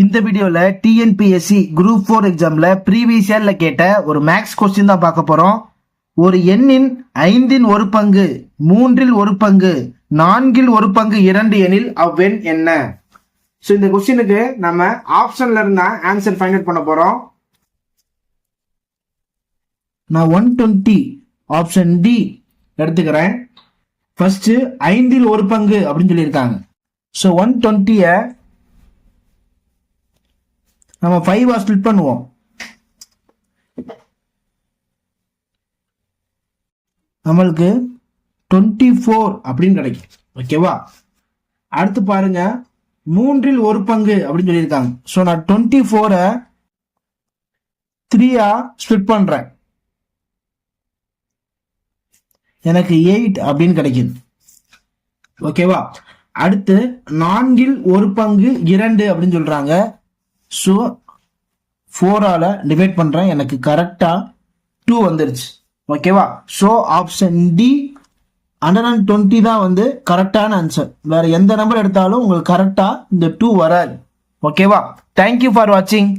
இந்த வீடியோல TNPSC group four எக்ஸாம்ல ப்ரீவியஸ் இயர்ல கேட்ட ஒரு மேக்ஸ் கொஸ்டின் தான் பார்க்க போறோம். ஒரு எண்ணின் ஐந்தின் ஒரு பங்கு மூன்றில் ஒரு பங்கு நான்கில் ஒரு பங்கு இரண்டு எனில் அவ்வெண் என்ன? ஸோ இந்த கொஸ்டினுக்கு நம்ம ஆப்ஷன்ல இருந்தா ஆன்சர் ஃபைண்ட் அவுட் பண்ண போறோம். நான் ஒன் டுவெண்ட்டி ஆப்ஷன் டி எடுத்துக்கிறேன். ஃபர்ஸ்ட் ஐந்தில் ஒரு பங்கு அப்படின்னு சொல்லியிருக்காங்க. ஸோ ஒன் டுவெண்ட்டியை நம்ம ஃபைவா ஸ்பிளிட் பண்ணுவோம். நம்மளுக்கு டுவெண்ட்டி ஃபோர் அப்படின்னு கிடைக்கும். ஓகேவா அடுத்து பாருங்க மூன்றில் ஒரு பங்கு அப்படின்னு சொல்லியிருக்காங்க. ஸோ நான் டுவெண்ட்டி ஃபோரை த்ரீயா ஸ்பிளிட் பண்றேன். எனக்கு எயிட் அப்படின்னு கிடைக்குது. ஓகேவா அடுத்து நான்கில் ஒரு பங்கு இரண்டு அப்படின்னு சொல்றாங்க. ஸோ ஃபோரால் டிவைட் பண்ணுறேன் எனக்கு கரெக்டாக டூ வந்துருச்சு. ஓகேவா so option D hundred and twenty தான் வந்து கரெக்டான ஆன்சர் வேறு எந்த நம்பர் எடுத்தாலும் உங்களுக்கு கரெக்டாக இந்த டூ வராது. ஓகேவா தேங்க்யூ ஃபார் வாட்சிங்